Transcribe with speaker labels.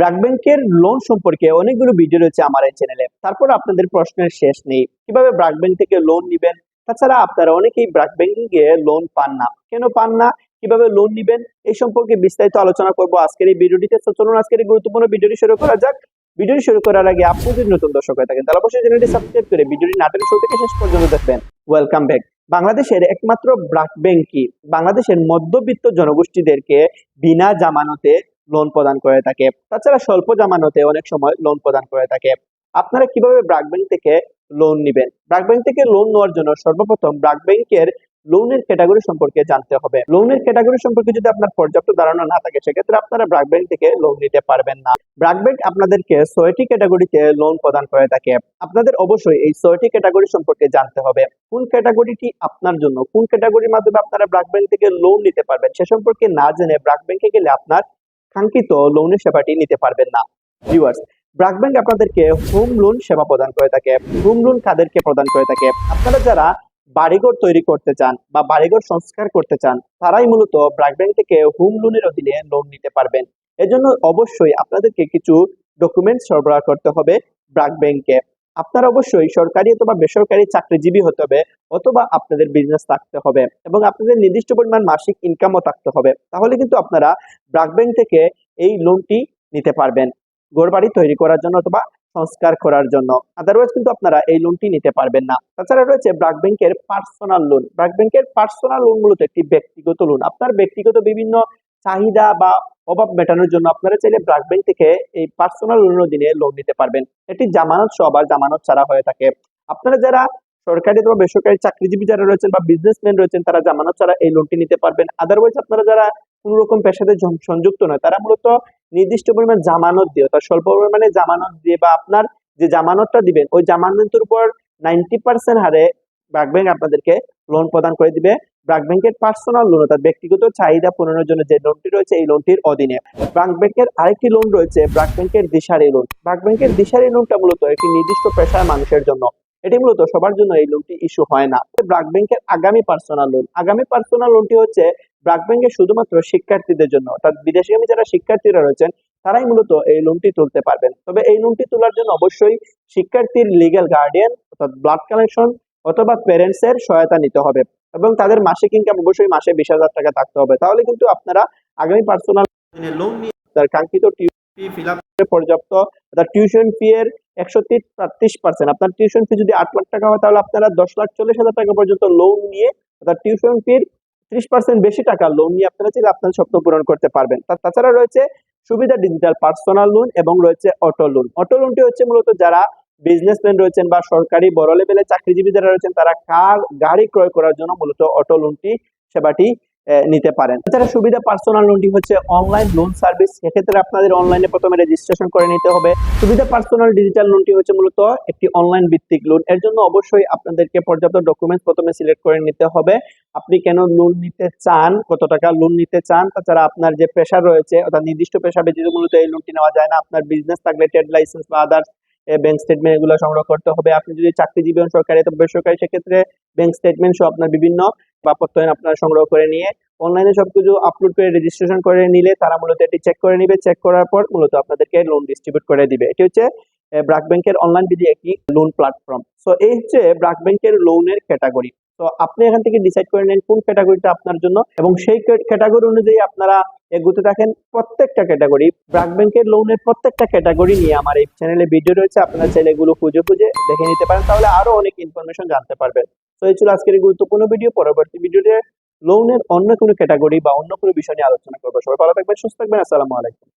Speaker 1: ব্র্যাক ব্যাংকের লোন সম্পর্কে অনেকগুলো ভিডিও রয়েছে আমার এই চ্যানেলে তারপর আপনাদের প্রশ্নের শেষ নেই, কীভাবে ব্র্যাক ব্যাংক থেকে লোন নিবেন? তাছাড়া আপনারা অনেকেই ব্র্যাক ব্যাংকিং এ লোন পান না। কেন পান না? কীভাবে লোন নিবেন? এই সম্পর্কে বিস্তারিত আলোচনা করব আজকের এই ভিডিওটিতে চলুন আজকের এই গুরুত্বপূর্ণ ভিডিওটি শুরু করা যাক। ভিডিওটি শুরু করার আগে আপনি যদি নতুন দর্শক হয়ে থাকেন, তাহলে অবশ্যই চ্যানেলটি সাবস্ক্রাইব করে ভিডিওটি নাটকের শুরু থেকে শেষ পর্যন্ত দেখবেন। ওয়েলকাম ব্যাক বাংলাদেশের একমাত্র ব্র্যাক ব্যাংকই বাংলাদেশের মধ্যবিত্ত জনগোষ্ঠীদেরকে বিনা জামানতে লোন প্রদান করে থাকে। তাছাড়া স্বল্প জামানতে অনেক সময় লোন প্রদান করে থাকে। আপনারা কীভাবে ব্র্যাক ব্যাংক থেকে লোন নেবেন? ব্র্যাক ব্যাংক থেকে লোন নেওয়ার জন্য সর্বপ্রথম ব্র্যাক ব্যাংকের লোনের ক্যাটাগরি সম্পর্কে জানতে হবে। লোনের ক্যাটাগরি সম্পর্কে যদি আপনার পর্যাপ্ত ধারণা না থাকে, সেক্ষেত্রে আপনারা ব্র্যাক ব্যাংক থেকে লোন নিতে পারবেন না। ব্র্যাক ব্যাংক আপনাদেরকে ছয়টি ক্যাটাগরিতে লোন প্রদান করে থাকে। আপনাদের অবশ্যই এই ছয়টি ক্যাটাগরি সম্পর্কে জানতে হবে। কোন ক্যাটাগরিটি আপনার জন্য? কোন ক্যাটাগরির মাধ্যমে আপনারা ব্রাক ব্যাংক থেকে লোন নিতে পারবেন? সে সম্পর্কে না জেনে ব্রাক ব্যাংকে গেলে আপনার কাঙ্ক্ষিত লোনের সেবাটি নিতে পারবেন না। ভিউয়ার্স ব্র্যাক ব্যাংক আপনাদেরকে হোম লোন সেবা প্রদান করে থাকে। হোম লোন কাদেরকে প্রদান করে থাকে? আপনারা যারা বাড়িঘর তৈরি করতে চান বা বাড়িঘর সংস্কার করতে চান, তারাই মূলত ব্র্যাক ব্যাংক থেকে হোম লোনের অধীনে লোন নিতে পারবেন। এজন্য অবশ্যই আপনাদেরকে কিছু ডকুমেন্ট সরবরাহ করতে হবে ব্র্যাক ব্যাংকে আপনার অবশ্যই সরকারি অথবা বেসরকারি চাকরিজীবী হতে হবে অথবা আপনাদের বিজনেস থাকতে হবে এবং আপনাদের নির্দিষ্ট পরিমাণ মাসিক ইনকামও থাকতে হবে। তাহলে কিন্তু আপনারা ব্রাক ব্যাংক থেকে এই লোনটি নিতে পারবেন। ঘরবাড়ি তৈরি করার জন্য অথবা সংস্কার করার জন্য। আদারওয়াইজ কিন্তু আপনারা এই লোনটি নিতে পারবেন না। তাছাড়া রয়েছে ব্রাক ব্যাংকের পার্সোনাল লোন ব্রাক ব্যাংকের পার্সোনাল লোন একটি ব্যক্তিগত লোন আপনার ব্যক্তিগত বিভিন্ন চাহিদা বা অভাব মেটানোর জন্য আপনারা চাইলে ব্র্যাক ব্যাংক থেকে এই পার্সোনাল লোনের অধীনে লোন নিতে পারবেন। এটি জামানত সহ বা জামানত ছাড়া হয়ে থাকে। আপনারা যারা সরকারি অথবা বেসরকারি চাকরিজীবী যারা রয়েছেন বা বিজনেসম্যান রয়েছেন, তারা জামানত ছাড়া এই লোনটি নিতে পারবেন। আদারওয়াইজ আপনারা যারা কোন রকম পেশাতে সংযুক্ত নয়, তারা মূলত নির্দিষ্ট পরিমাণ জামানত দিয়ে, অর্থাৎ স্বল্প পরিমাণে জামানত দিয়ে বা আপনার যে জামানতটা দিবেন, ওই জামানতের উপর নাইনটি পার্সেন্ট হারে ব্রাক ব্যাংক আপনাদেরকে লোন প্রদান করে দিবে। ব্র্যাক ব্যাংকের পার্সোনাল লোন অর্থাৎ ব্যক্তিগত চাহিদা পূরণের জন্য যে লোনটি রয়েছে, এই লোনটির অধীনে। ব্র্যাক ব্যাংকের আরেকটি লোন রয়েছে ব্র্যাক ব্যাংকের দিশারি লোন ব্র্যাক ব্যাংকের দিশারি লোনটা মূলত একটি নির্দিষ্ট পেশার মানুষের জন্য। এটি মূলত সবার জন্য এই লোনটি ইস্যু হয় না। ব্র্যাক ব্যাংকের আগামী পার্সোনাল লোন আগামী পার্সোনাল লোনটি হচ্ছে ব্র্যাক ব্যাংকের শুধুমাত্র শিক্ষার্থীদের জন্য। অর্থাৎ বিদেশগামী যারা শিক্ষার্থীরা রয়েছেন, তারাই মূলত এই লোনটি তুলতে পারবেন। তবে এই লোনটি তোলার জন্য অবশ্যই শিক্ষার্থীর লিগ্যাল গার্ডিয়ান অর্থাৎ ব্লাড কানেকশন অথবা প্যারেন্টস এর সহায়তা নিতে হবে। এবং তাদের মাসিক ইনকাম অবশ্যই মাসে বিশ হাজার টাকা থাকতে হবে। তাহলে কিন্তু আপনারা আগামী পার্সোনাল লোন নিয়ে তার কাঙ্ক্ষিত ফি ফিল পর্যাপ্ত অর্থাৎ টিউশন ফি এর একশো ত্রিশ পার্সেন্ট আপনার টিউশন ফি যদি আট লাখ টাকা হয় তাহলে আপনারা দশ লাখ চল্লিশ হাজার টাকা পর্যন্ত লোন নিয়ে অর্থাৎ টিউশন ফির ত্রিশ পার্সেন্ট বেশি টাকা লোন নিয়ে আপনারা চাইলে আপনার স্বপ্ন পূরণ করতে পারবেন। তাছাড়া রয়েছে সুবিধা ডিজিটাল পার্সোনাল লোন এবং রয়েছে অটো লোন অটো লোনটি হচ্ছে মূলত যারা বিজনেসম্যান রয়েছেন বা সরকারি বড় লেভেলের চাকরিজীবী যারা রয়েছেন, তারা কার গাড়ি ক্রয় করার জন্য মূলত অটো লোনটি সেবাটি নিতে পারেন। এছাড়া সুবিধা পার্সোনাল লোনটি হচ্ছে অনলাইন লোন সার্ভিস সেক্ষেত্রে আপনাদের অনলাইনে প্রথমে রেজিস্ট্রেশন করে নিতে হবে। সুবিধা পার্সোনাল ডিজিটাল লোনটি হচ্ছে মূলত একটি অনলাইন ভিত্তিক লোন এর জন্য অবশ্যই আপনাদেরকে পর্যাপ্ত ডকুমেন্টস প্রথমে সিলেক্ট করে নিতে হবে। আপনি কেন লোন নিতে চান, কত টাকা লোন নিতে চান, তাছাড়া আপনার যে পেশা রয়েছে, অর্থাৎ নির্দিষ্ট পেশা ব্যতীত মূলত এই লোনটি নেওয়া যায় না। আপনার বিজনেস থাকলে ট্রেড লাইসেন্স বা আদার্স ব্যাংক স্টেটমেন্ট এগুলো সংগ্রহ করতে হবে। আপনি যদি চাকরিজীবী হন সরকারি অথবা বেসরকারি সেক্ষেত্রে ব্যাংক স্টেটমেন্ট সব আপনার বিভিন্ন আপনার আপনারা সংগ্রহ করে নিয়ে অনলাইনে সবকিছু আপলোড করে রেজিস্ট্রেশন করে নিলে তারা মূলত এটি চেক করে নিবে। চেক করার পর মূলত আপনাদেরকে লোন ডিস্ট্রিবিউট করে দিবে। এটি হচ্ছে ব্রাক ব্যাংকের অনলাইন বিধি একটি লোন প্ল্যাটফর্ম সো এই হচ্ছে ব্রাক ব্যাংকের লোনের ক্যাটাগরি তো আপনি এখান থেকে ডিসাইড করে নেন কোন ক্যাটাগরিটা আপনার জন্য এবং সেই ক্যাটাগরি অনুযায়ী আপনারা এগুতে থাকেন প্রত্যেকটা ক্যাটাগরি ব্রাক ব্যাংকের লোনের প্রত্যেকটা ক্যাটাগরি নিয়ে আমার এই চ্যানেলে ভিডিও রয়েছে। আপনারা চাইলে এগুলো খুঁজে খুঁজে দেখে নিতে পারেন, তাহলে আরও অনেক ইনফরমেশন জানতে পারবেন। তো এই ছিল আজকের গুরুত্বপূর্ণ ভিডিও পরবর্তী ভিডিওতে লোনের অন্য কোনো ক্যাটাগরি বা অন্য কোনো বিষয় নিয়ে আলোচনা করব। সবাই ভালো থাকবেন, সুস্থ থাকবেন। আসসালামু আলাইকুম।